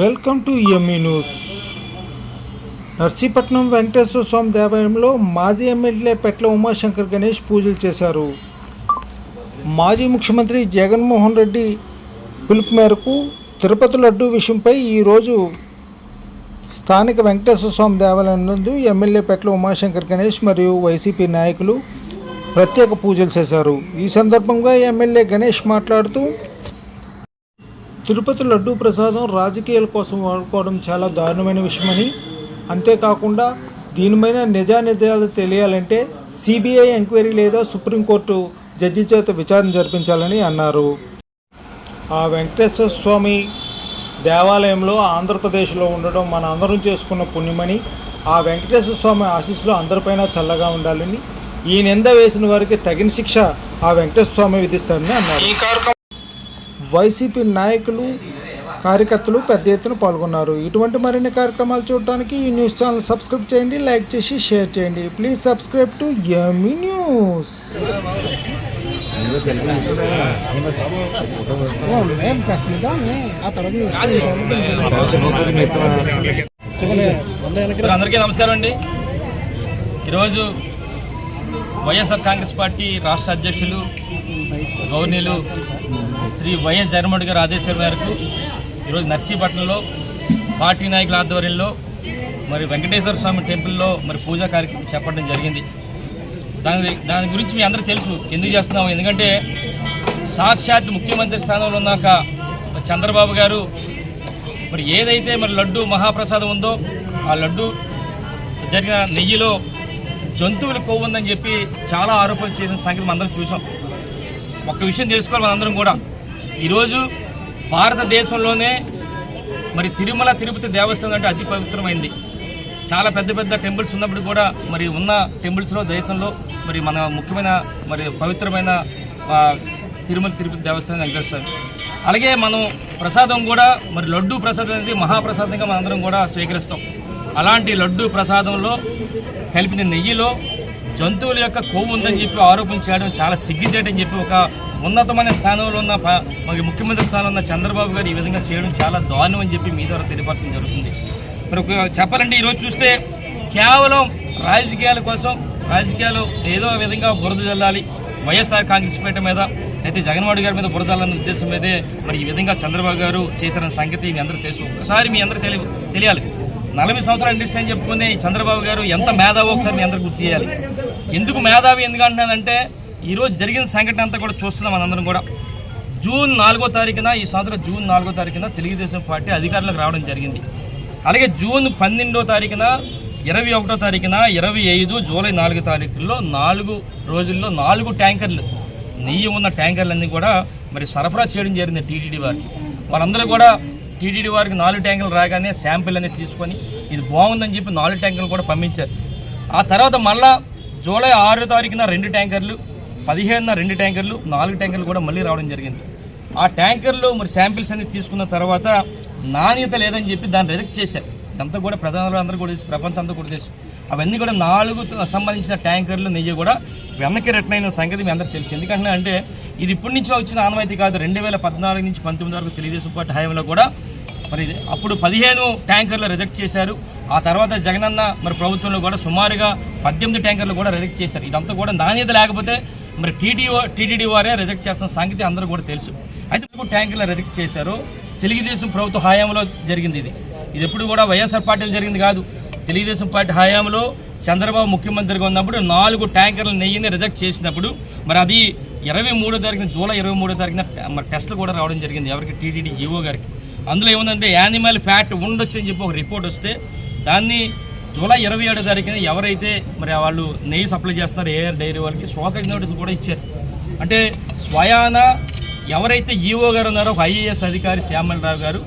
Welcome to ME news Narsipatnam Venkateswara Swami దేవాలయంలో మాజీ MLA పెట్ల ఉమాశంకర్ గణేష్ పూజలు చేశారు. మాజీ ముఖ్యమంత్రి జగన్మోహన్ రెడ్డి పిలుపు మేరకు తిరుపతి లడ్డు విషయంపై ఈరోజు స్థానిక వెంకటేశ్వర స్వామి దేవాలయం నందు ఎమ్మెల్యే పెట్ల ఉమాశంకర్ గణేష్ మరియు వైసీపీ నాయకులు ప్రత్యేక పూజలు చేశారు. ఈ సందర్భంగా ఎమ్మెల్యే గణేష్ మాట్లాడుతూ తిరుపతి లడ్డూ ప్రసాదం రాజకీయాల కోసం వాడుకోవడం చాలా దారుణమైన విషయమని. అంతేకాకుండా దీనిపైన నిజానిజాలు తెలియాలంటే సిబిఐ ఎంక్వైరీ లేదా సుప్రీంకోర్టు జడ్జి చేత విచారణ జరిపించాలని అన్నారు. ఆ వెంకటేశ్వర స్వామి దేవాలయంలో ఆంధ్రప్రదేశ్లో ఉండడం మన అందరం చేసుకున్న పుణ్యమని ఆ వెంకటేశ్వర స్వామి ఆశీస్సులు అందరిపైన చల్లగా ఉండాలని ఈ నింద వేసిన వారికి తగిన శిక్ష ఆ వెంకటేశ్వర స్వామి విధిస్తారని అన్నారు. వైసీపీ నాయకులు కార్యకర్తలు పెద్ద ఎత్తున పాల్గొన్నారు. ఇటువంటి మరిన్ని కార్యక్రమాలు చూడడానికి ఈ న్యూస్ ఛానల్ సబ్స్క్రైబ్ చేయండి లైక్ చేసి షేర్ చేయండి. Please subscribe to ME news అందరికీ నమస్కారం అండి. ఈరోజు వైఎస్ఆర్ కాంగ్రెస్ పార్టీ రాష్ట్ర అధ్యక్షులు గవర్నీలు శ్రీ వైఎస్ జగన్మోహన్ గారు ఆదేశాల మేరకు ఈరోజు నర్సీపట్నంలో పార్టీ నాయకుల ఆధ్వర్యంలో మరి వెంకటేశ్వర స్వామి టెంపుల్లో మరి పూజా కార్యక్రమం చెప్పడం జరిగింది. దాని దాని గురించి మీ అందరూ తెలుసు ఎందుకు చేస్తున్నాము? ఎందుకంటే సాక్షాత్ ముఖ్యమంత్రి స్థానంలో ఉన్నాక చంద్రబాబు గారు మరి ఏదైతే మరి లడ్డు మహాప్రసాదం ఉందో ఆ లడ్డు జరిగిన నెయ్యిలో జంతువుల కొవ్వు ఉందని చెప్పి చాలా ఆరోపణలు చేసిన సంగతి మనందరం చూసాం. ఒక్క విషయం తెలుసుకోవాలి మనందరం కూడా. ఈరోజు భారతదేశంలోనే మరి తిరుమల తిరుపతి దేవస్థానం అంటే అతి పవిత్రమైంది. చాలా పెద్ద పెద్ద టెంపుల్స్ ఉన్నప్పుడు కూడా మరి ఉన్న టెంపుల్స్లో దేశంలో మరి మన ముఖ్యమైన మరి పవిత్రమైన తిరుమల తిరుపతి దేవస్థానం వెంకటేశ్వర అలాగే మనం ప్రసాదం కూడా మరి లడ్డు ప్రసాదం అనేది మహాప్రసాదంగా మనందరం కూడా స్వీకరిస్తాం. అలాంటి లడ్డు ప్రసాదంలో కలిపిన నెయ్యిలో జంతువుల యొక్క కొవ్వు ఉందని చెప్పి ఆరోపణ చేయడం చాలా సిగ్గుచేటని చెప్పి ఒక ఉన్నతమైన స్థానంలో ఉన్న మరి ముఖ్యమంత్రి స్థానంలో ఉన్న చంద్రబాబు గారు ఈ విధంగా చేయడం చాలా దారుణం అని చెప్పి మీ ద్వారా తెలియపరచడం జరుగుతుంది. మరి ఒక చెప్పాలంటే ఈరోజు చూస్తే కేవలం రాజకీయాల కోసం రాజకీయాలు ఏదో విధంగా బురద జల్లాలి. వైఎస్ఆర్ కాంగ్రెస్ పేట మీద అయితే జగన్మోహన్ గారి మీద బురద ఉద్దేశం మీదే మరి ఈ విధంగా చంద్రబాబు గారు చేశారన్న సంగతి మీ అందరూ తెలుసు. ఒకసారి మీ అందరూ తెలియ తెలియాలి. నలభై సంవత్సరాలు ఇండస్ట్రీ అని చెప్పుకునే చంద్రబాబు గారు ఎంత మేధావో ఒకసారి మీ అందరూ గుర్తు చేయాలి. ఎందుకు మేధావి ఎందుకు అంటున్నానంటే ఈరోజు జరిగిన సంఘటన అంతా కూడా చూస్తున్నాం మనందరం కూడా. జూన్ నాలుగో తారీఖున ఈ సంవత్సరం జూన్ నాలుగో తారీఖున తెలుగుదేశం పార్టీ అధికారంలోకి రావడం జరిగింది. అలాగే జూన్ పన్నెండో తారీఖున ఇరవై ఒకటో తారీఖున ఇరవై ఐదు జూలై నాలుగో తారీఖుల్లో నాలుగు రోజుల్లో నాలుగు ట్యాంకర్లు నెయ్యి ఉన్న ట్యాంకర్లన్నీ కూడా మరి సరఫరా చేయడం జరిగింది టీటీడీ వారికి. వాళ్ళందరూ కూడా టీటీడీ వారికి నాలుగు ట్యాంకులు రాగానే శాంపిల్ అనేది తీసుకొని ఇది బాగుందని చెప్పి నాలుగు ట్యాంకులు కూడా పంపించారు. ఆ తర్వాత మళ్ళా జూలై ఆరో తారీఖున రెండు ట్యాంకర్లు పదిహేనున రెండు ట్యాంకర్లు నాలుగు ట్యాంకర్లు కూడా మళ్ళీ రావడం జరిగింది. ఆ ట్యాంకర్లు మరి శాంపిల్స్ అన్ని తీసుకున్న తర్వాత నాణ్యత లేదని చెప్పి దాన్ని రిజెక్ట్ చేశారు. ఇదంతా కూడా ప్రధానులు అందరూ కూడా తెలుసు ప్రపంచం అంతా కూడా తెలుసు. అవన్నీ కూడా నాలుగు సంబంధించిన ట్యాంకర్లు నెయ్యి కూడా వెనక్కి రిటర్న్ సంగతి మీ అందరికీ తెలుసు. ఎందుకంటే అంటే ఇది ఇప్పటి నుంచి వచ్చిన ఆనవాయితీ కాదు. రెండు వేల పద్నాలుగు నుంచి పంతొమ్మిది వరకు తెలుగుదేశం పార్టీ హయాంలో కూడా మరి ఇది అప్పుడు పదిహేను ట్యాంకర్లు రిజెక్ట్ చేశారు. ఆ తర్వాత జగనన్న మరి ప్రభుత్వంలో కూడా సుమారుగా పద్దెనిమిది ట్యాంకర్లు కూడా రిజెక్ట్ చేశారు. ఇదంతా కూడా నాణ్యత లేకపోతే మరి టీడీఓ టీటీడీ వారే రిజెక్ట్ చేస్తున్న సంగతి అందరూ కూడా తెలుసు. అయితే ఇప్పుడు రిజెక్ట్ చేశారు? తెలుగుదేశం ప్రభుత్వ హయాంలో జరిగింది ఇది. ఇది ఎప్పుడు కూడా వైఎస్ఆర్ పార్టీలో జరిగింది కాదు. తెలుగుదేశం పార్టీ హయాంలో చంద్రబాబు ముఖ్యమంత్రిగా ఉన్నప్పుడు నాలుగు ట్యాంకర్ల నెయ్యిని రిజెక్ట్ చేసినప్పుడు మరి అది ఇరవై మూడో తారీఖున జూలై ఇరవై మూడో తారీఖున మరి టెస్టులు కూడా రావడం జరిగింది ఎవరికి? టీటీడీ ఈఓ గారికి. అందులో ఏముందంటే యానిమల్ ఫ్యాట్ ఉండొచ్చు అని చెప్పి ఒక రిపోర్ట్ వస్తే దాన్ని జూలై ఇరవై ఏడో తారీఖున ఎవరైతే మరి వాళ్ళు నెయ్యి సప్లై చేస్తున్నారో ఏఆర్ డైరీ వాళ్ళకి స్వాగత నోటీస్ కూడా ఇచ్చారు. అంటే స్వయాన ఎవరైతే ఈఓ గారు ఉన్నారో ఒక ఐఏఎస్ అధికారి శ్యామలరావు గారు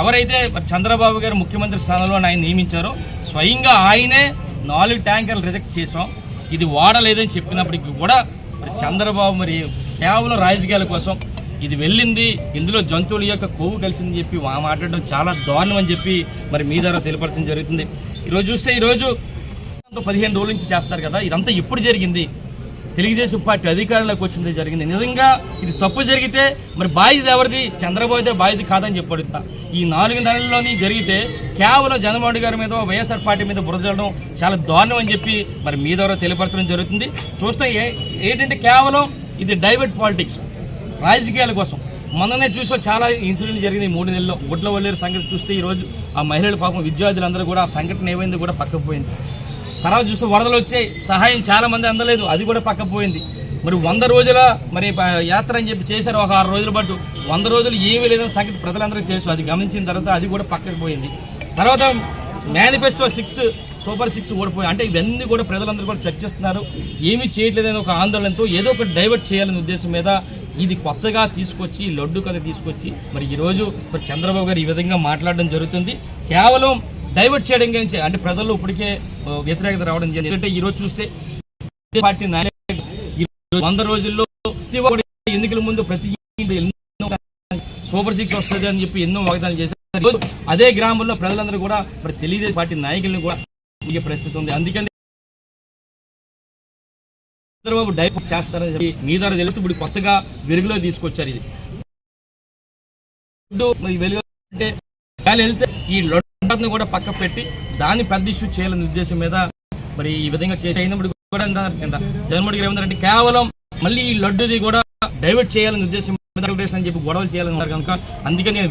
ఎవరైతే చంద్రబాబు గారు ముఖ్యమంత్రి స్థానంలో ఆయన నియమించారో స్వయంగా ఆయనే నాలుగు ట్యాంకర్లు రిజెక్ట్ చేసాం ఇది వాడలేదని చెప్పినప్పటికీ కూడా మరి చంద్రబాబు మరి కేవలం రాజకీయాల కోసం ఇది వెళ్ళింది ఇందులో జంతువుల యొక్క కొవ్వు కలిసిందని చెప్పి మాట్లాడడం చాలా దారుణం అని చెప్పి మరి మీ ద్వారా తెలియపరచడం జరుగుతుంది. ఈరోజు చూస్తే ఈరోజు పదిహేను రోజుల నుంచి చేస్తారు కదా ఇదంతా ఎప్పుడు జరిగింది? తెలుగుదేశం పార్టీ అధికారంలోకి వచ్చింది జరిగింది. నిజంగా ఇది తప్పు జరిగితే మరి బాధ్యత ఎవరిది? చంద్రబాబు అయితే బాధ్యత కాదని చెప్పి ఈ నాలుగు నెలల్లోని జరిగితే కేవలం చంద్రబాబు గారి మీద వైఎస్ఆర్ పార్టీ మీద బురదడం చాలా దారుణం అని చెప్పి మరి మీ ద్వారా తెలియపరచడం జరుగుతుంది. చూస్తే ఏంటంటే కేవలం ఇది డైవర్ట్ పాలిటిక్స్. రాజకీయాల కోసం. మొన్ననే చూసా చాలా ఇన్సిడెంట్ జరిగింది మూడు నెలల్లో. గుడ్ల వల్లేరు సంఘటన చూస్తే ఈరోజు ఆ మహిళలు పాపం విద్యార్థులందరూ కూడా ఆ సంఘటన ఏమైంది కూడా పక్కపోయింది తర్వాత చూస్తే వరదలు వచ్చాయి సహాయం చాలా మంది అందలేదు. అది కూడా పక్కపోయింది మరి వంద రోజుల మరి యాత్ర అని చెప్పి చేశారు ఒక ఆరు రోజుల పాటు. వంద రోజులు ఏమీ లేదని సంగతి ప్రజలందరికీ తెలుసు. అది గమనించిన తర్వాత అది కూడా పక్కకు పోయింది. తర్వాత మేనిఫెస్టో సిక్స్ సూపర్ సిక్స్ ఓడిపోయి అంటే ఇవన్నీ కూడా ప్రజలందరూ కూడా చర్చిస్తున్నారు. ఏమీ చేయట్లేదని ఒక ఆందోళనతో ఏదో ఒకటి డైవర్ట్ చేయాలనే ఉద్దేశం మీద ఇది కొత్తగా తీసుకొచ్చి లడ్డు కథ తీసుకొచ్చి మరి ఈరోజు మరి చంద్రబాబు గారు ఈ విధంగా మాట్లాడడం జరుగుతుంది. కేవలం డైవర్ట్ చేయడం గురించి అంటే ప్రజల్లో ఇప్పటికే వ్యతిరేకత రావడం జరిగింది. ఎందుకంటే ఈరోజు చూస్తే పార్టీ నాయకులు వంద రోజుల్లో ఎన్నికల ముందు ప్రతి సూపర్ సిక్స్ వస్తుంది అని చెప్పి ఎన్నో వాగ్దానాలు చేశారు. అదే గ్రామంలో ప్రజలందరూ కూడా మరి తెలుగుదేశం పార్టీ నాయకులను కూడా ఈ పరిస్థితి ఉంది. అందుకని చంద్రబాబు డైవర్ట్ చేస్తారని చెప్పి మీ ద్వారా తెలుసు. ఇప్పుడు కొత్తగా వెలుగులో తీసుకొచ్చారు ఇది. వెలుగు అంటే వెళ్తే ఈ లడ్డుని కూడా పక్క పెట్టి దాన్ని పెద్ద ఇష్యూ చేయాలనే ఉద్దేశం మీద మరి ఈ విధంగా చేసి అయినప్పుడు కూడా అన్నారు జగన్మోహన్ గారు ఏమన్నారంటే కేవలం మళ్ళీ ఈ లడ్డుది కూడా డైవర్ట్ చేయాలనే ఉద్దేశం అని చెప్పి గొడవలు చేయాలని కనుక అందుకే నేను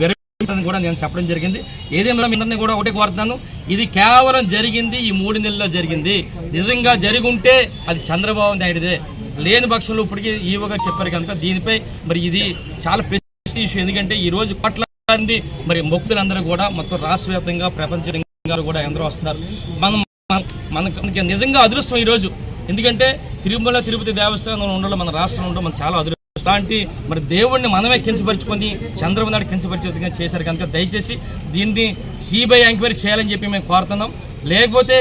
కూడా నేను చెప్పడం జరిగింది. ఏదేమైనా మీ కూడా ఒకటే కోరుతున్నాను. ఇది కేవలం జరిగింది ఈ మూడు నెలల్లో జరిగింది. నిజంగా జరిగి ఉంటే అది చంద్రబాబు నాయుడుదే. లేని పక్షంలో ఇప్పటికీ ఈవోగా చెప్పారు కనుక దీనిపై మరి ఇది చాలా ప్రెస్టీజ్ ఇష్యూ ఎందుకంటే ఈ రోజు కోట్ల మంది మరి భక్తులందరూ కూడా మొత్తం రాష్ట్ర వ్యాప్తంగా ప్రపంచంగా కూడా ఎందరో వస్తున్నారు. మనం మన- మనకి నిజంగా అదృష్టం ఈ రోజు ఎందుకంటే తిరుమల తిరుపతి దేవస్థానం ఉండడం మన రాష్ట్రంలో ఉండడం మనం చాలా అదృష్టం. అట్లాంటి మరి దేవుణ్ణి మనమే కించపరుచుకొని చంద్రబాబు నాయుడు కించపరిచే చేశారు కనుక దయచేసి దీన్ని సిబిఐ ఎంక్వైరీ చేయాలని చెప్పి మేము కోరుతున్నాం. లేకపోతే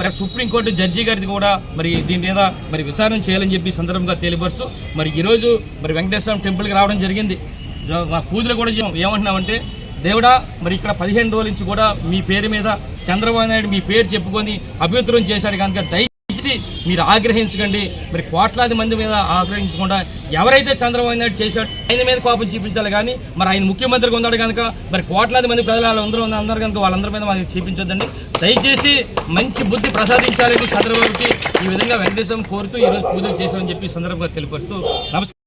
మరి సుప్రీంకోర్టు జడ్జి గారిది కూడా మరి దీని మీద మరి విచారణ చేయాలని చెప్పి సందర్భంగా తెలియపరుస్తూ మరి ఈరోజు మరి వెంకటేశ్వరం టెంపుల్కి రావడం జరిగింది. మా పూజలు కూడా ఏమంటున్నామంటే దేవుడా మరి ఇక్కడ పదిహేను రోజుల నుంచి కూడా మీ పేరు మీద చంద్రబాబు నాయుడు మీ పేరు చెప్పుకొని అభ్యంతరం చేశాడు కనుక దయచేసి మీరు ఆగ్రహించకండి. మరి కోట్లాది మంది మీద ఆగ్రహించకుండా ఎవరైతే చంద్రబాబు నాయుడు చేశాడు ఆయన మీద కోపం చూపించాలి కానీ మరి ఆయన ముఖ్యమంత్రిగా ఉన్నాడు కనుక మరి కోట్లాది మంది ప్రజలు అందరూ అందరూ కనుక వాళ్ళందరి మీద మనకి చూపించొద్దండి. దయచేసి మంచి బుద్ధి ప్రసాదించాలని చంద్రబాబుకి. ఈ విధంగా వెంకటేశ్వరం కోరుతూ ఈరోజు పూజలు చేశామని చెప్పి సందర్భంగా తెలియపరుస్తూ నమస్కారం.